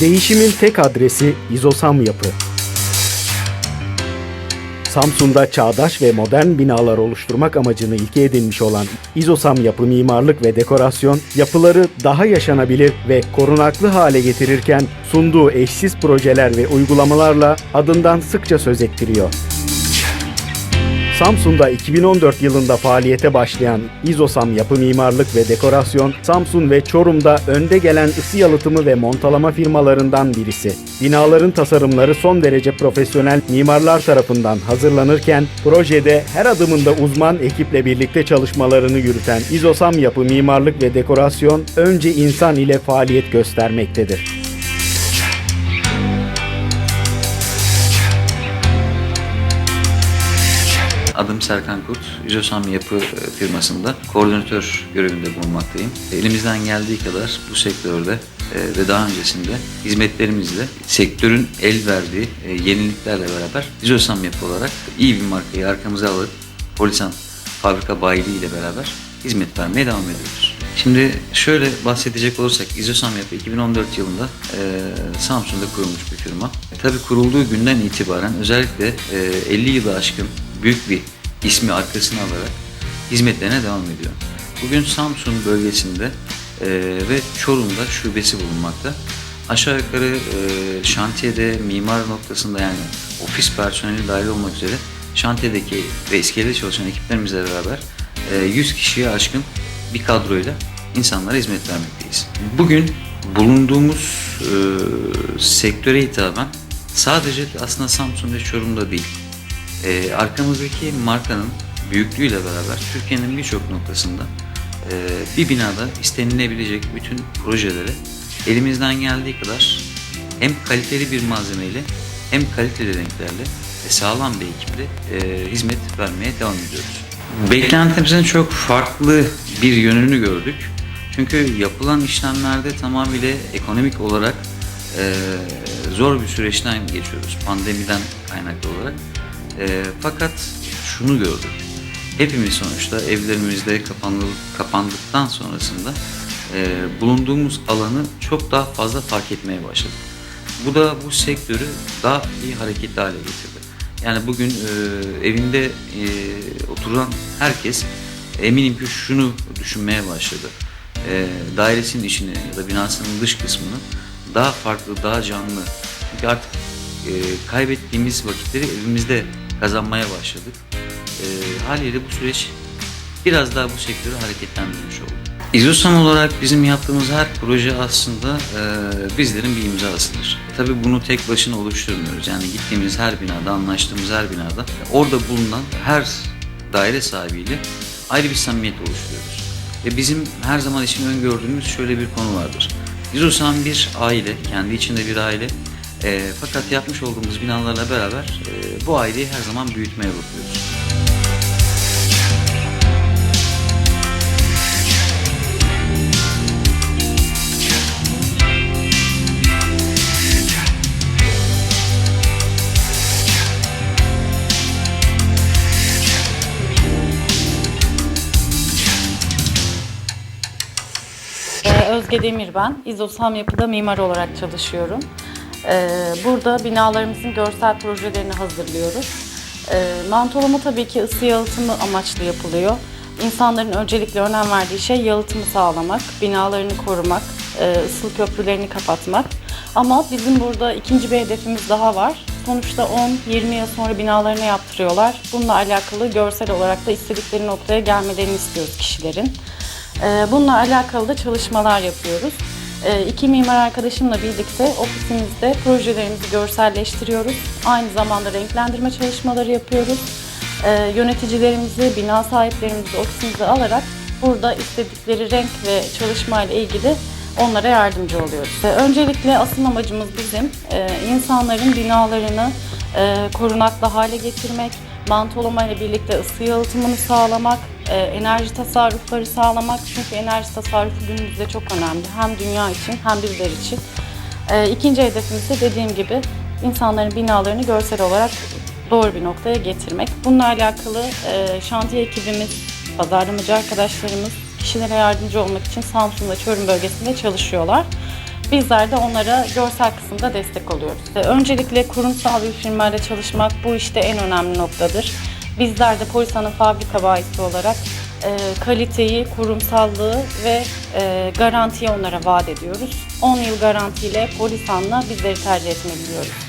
Değişimin tek adresi İzosam Yapı. Samsun'da çağdaş ve modern binalar oluşturmak amacını ilke edinmiş olan İzosam Yapı Mimarlık ve Dekorasyon, yapıları daha yaşanabilir ve korunaklı hale getirirken sunduğu eşsiz projeler ve uygulamalarla adından sıkça söz ettiriyor. Samsun'da 2014 yılında faaliyete başlayan İzosam Yapı Mimarlık ve Dekorasyon, Samsun ve Çorum'da önde gelen ısı yalıtımı ve montalama firmalarından birisi. Binaların tasarımları son derece profesyonel mimarlar tarafından hazırlanırken, projede her adımında uzman ekiple birlikte çalışmalarını yürüten İzosam Yapı Mimarlık ve Dekorasyon, önce insan ile faaliyet göstermektedir. Adım Serkan Kurt. Yüzosam Yapı e, firmasında koordinatör görevinde bulunmaktayım. Elimizden geldiği kadar bu sektörde e, ve daha öncesinde hizmetlerimizle sektörün el verdiği e, yeniliklerle beraber Yüzosam Yapı olarak iyi bir markayı arkamıza alıp Polisan fabrika bayiliği ile beraber hizmet vermeye devam ediyoruz. Şimdi şöyle bahsedecek olursak İzosam Yapı 2014 yılında e, Samsun'da kurulmuş bir firma. E, tabii kurulduğu günden itibaren özellikle e, 50 yılı aşkın büyük bir ismi arkasına alarak hizmetlerine devam ediyor. Bugün Samsun bölgesinde e, ve Çorum'da şubesi bulunmakta. Aşağı yukarı e, şantiyede mimar noktasında yani ofis personeli dahil olmak üzere şantiyedeki ve iskelede çalışan ekiplerimizle beraber e, 100 kişiye aşkın bir kadroyla insanlara hizmet vermekteyiz. Bugün bulunduğumuz e, sektöre hitaben sadece aslında Samsun ve Çorum'da değil, e, arkamızdaki markanın büyüklüğüyle beraber Türkiye'nin birçok noktasında e, bir binada istenilebilecek bütün projelere elimizden geldiği kadar hem kaliteli bir malzemeyle hem kaliteli renklerle ve sağlam bir ekiple e, hizmet vermeye devam ediyoruz. Beklentimizin çok farklı bir yönünü gördük. Çünkü yapılan işlemlerde tamamıyla ekonomik olarak e, zor bir süreçten geçiyoruz pandemiden kaynaklı olarak. E, fakat şunu gördük. Hepimiz sonuçta evlerimizde kapandı, kapandıktan sonrasında e, bulunduğumuz alanı çok daha fazla fark etmeye başladık. Bu da bu sektörü daha iyi hareketli hale getirdi. Yani bugün e, evinde e, oturan herkes eminim ki şunu düşünmeye başladı. E, dairesinin içini ya da binasının dış kısmını daha farklı, daha canlı. Çünkü artık e, kaybettiğimiz vakitleri evimizde kazanmaya başladık. E, haliyle bu süreç biraz daha bu sektörü hareketlendirmiş oldu. İzosan olarak bizim yaptığımız her proje aslında e, bizlerin bir imzasıdır. Tabii bunu tek başına oluşturmuyoruz. Yani gittiğimiz her binada, anlaştığımız her binada orada bulunan her daire sahibiyle ayrı bir samimiyet oluşturuyoruz. Ve bizim her zaman için öngördüğümüz şöyle bir konu vardır. İzosan bir aile, kendi içinde bir aile. E, fakat yapmış olduğumuz binalarla beraber e, bu aileyi her zaman büyütmeye bakıyoruz. Özge Demir ben. İzosam Yapı'da mimar olarak çalışıyorum. Ee, Burada binalarımızın görsel projelerini hazırlıyoruz. Ee, Mantolama tabii ki ısı yalıtımı amaçlı yapılıyor. İnsanların öncelikle önem verdiği şey yalıtımı sağlamak, binalarını korumak, e, ısıl köprülerini kapatmak. Ama bizim burada ikinci bir hedefimiz daha var. Sonuçta 10-20 yıl sonra binalarını yaptırıyorlar. Bununla alakalı görsel olarak da istedikleri noktaya gelmelerini istiyoruz kişilerin. Ee, Bununla alakalı da çalışmalar yapıyoruz. Ee, İki mimar arkadaşımla birlikte ofisimizde projelerimizi görselleştiriyoruz. Aynı zamanda renklendirme çalışmaları yapıyoruz. Ee, Yöneticilerimizi, bina sahiplerimizi ofisimize alarak burada istedikleri renk ve çalışmayla ilgili onlara yardımcı oluyoruz. Öncelikle asıl amacımız bizim e, insanların binalarını e, korunaklı hale getirmek, mantolama ile birlikte ısı yalıtımını sağlamak, e, enerji tasarrufları sağlamak. Çünkü enerji tasarrufu günümüzde çok önemli. Hem dünya için hem bizler için. E, İkinci hedefimiz de dediğim gibi insanların binalarını görsel olarak doğru bir noktaya getirmek. Bununla alakalı e, şantiye ekibimiz, pazarlamacı arkadaşlarımız kişilere yardımcı olmak için Samsun ve Çorum bölgesinde çalışıyorlar. Bizler de onlara görsel kısımda destek oluyoruz. E, Öncelikle kurumsal bir firmayla çalışmak bu işte en önemli noktadır. Bizler de Polisan'ın fabrika bayisi olarak e, kaliteyi, kurumsallığı ve e, garantiyi onlara vaat ediyoruz. 10 yıl garantiyle Polisan'la bizleri tercih etmeli diyoruz.